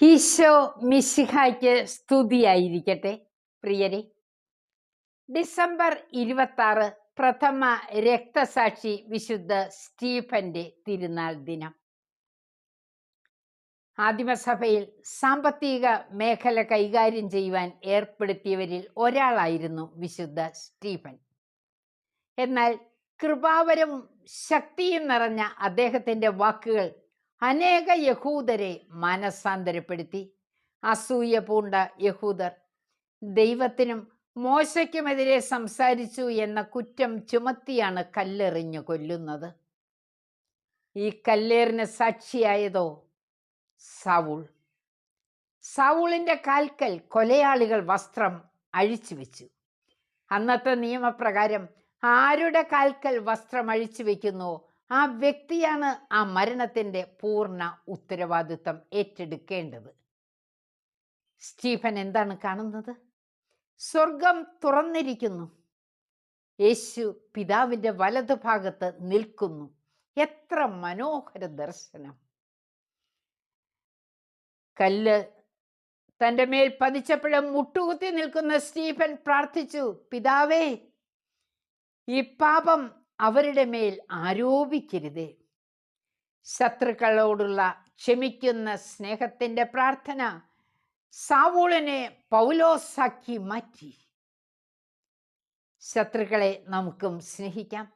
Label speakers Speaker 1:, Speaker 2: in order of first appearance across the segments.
Speaker 1: ഈശോ മിശിഹായ്ക്ക് സ്തുതിയായിരിക്കട്ടെ പ്രിയരെ. ഡിസംബർ ഇരുപത്തി ആറ് പ്രഥമ രക്തസാക്ഷി വിശുദ്ധ സ്റ്റീഫന്റെ തിരുനാൾ ദിനം. ആദിമസഭയിൽ സാമ്പത്തിക മേഖല കൈകാര്യം ചെയ്യുവാൻ ഏർപ്പെടുത്തിയവരിൽ ഒരാളായിരുന്നു വിശുദ്ധ സ്റ്റീഫൻ. എന്നാൽ കൃപാവരവും ശക്തിയും നിറഞ്ഞ അദ്ദേഹത്തിന്റെ വാക്കുകൾ അനേക യഹൂദരെ മനസ്സാന്തരപ്പെടുത്തി. അസൂയ പൂണ്ട യഹൂദർ ദൈവത്തിനും മോശയ്ക്കുമെതിരെ സംസാരിച്ചു എന്ന കുറ്റം ചുമത്തിയാണ് കല്ലെറിഞ്ഞു കൊല്ലുന്നത്. ഈ കല്ലേറിന് സാക്ഷിയായതോ? സൗൾ. സൗളിന്റെ കാൽക്കൽ കൊലയാളികൾ വസ്ത്രം അഴിച്ചു വെച്ചു. അന്നത്തെ നിയമപ്രകാരം ആരുടെ കാൽക്കൽ വസ്ത്രം അഴിച്ചു വെക്കുന്നുവോ ആ വ്യക്തിയാണ് ആ മരണത്തിന്റെ പൂർണ ഉത്തരവാദിത്വം ഏറ്റെടുക്കേണ്ടത്. സ്റ്റീഫൻ എന്താണ് കാണുന്നത്? സ്വർഗം തുറന്നിരിക്കുന്നു. യേശു പിതാവിന്റെ വലതുഭാഗത്ത് നിൽക്കുന്നു. എത്ര മനോഹര ദർശനം. കല്ല് തന്റെ മേൽ പതിച്ചപ്പോഴും മുട്ടുകുത്തി നിൽക്കുന്ന സ്റ്റീഫൻ പ്രാർത്ഥിച്ചു പിതാവേ ഈ പാപം അവരുടെ മേൽ ആരോപിക്കരുതേ. ശത്രുക്കളോടുള്ള ക്ഷമിക്കുന്ന സ്നേഹത്തിന്റെ പ്രാർത്ഥന സാവൂളിനെ പൗലോസാക്കി മാറ്റി. ശത്രുക്കളെ നമുക്കും സ്നേഹിക്കാം.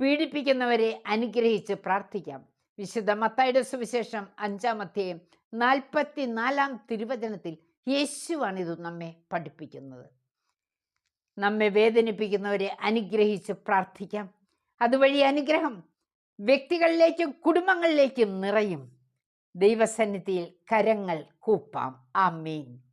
Speaker 1: പീഡിപ്പിക്കുന്നവരെ അനുഗ്രഹിച്ച് പ്രാർത്ഥിക്കാം. വിശുദ്ധ മത്തായുടെ സുവിശേഷം അഞ്ചാമത്തെയും നാൽപ്പത്തി നാലാം തിരുവചനത്തിൽ യേശുവാണ് ഇത് നമ്മെ പഠിപ്പിക്കുന്നത്. നമ്മെ വേദനിപ്പിക്കുന്നവരെ അനുഗ്രഹിച്ച് പ്രാർത്ഥിക്കാം. അതുവഴി അനുഗ്രഹം വ്യക്തികളിലേക്കും കുടുംബങ്ങളിലേക്കും നിറയും. ദൈവസന്നിധിയിൽ കരങ്ങൾ കൂപ്പാം. ആമീൻ.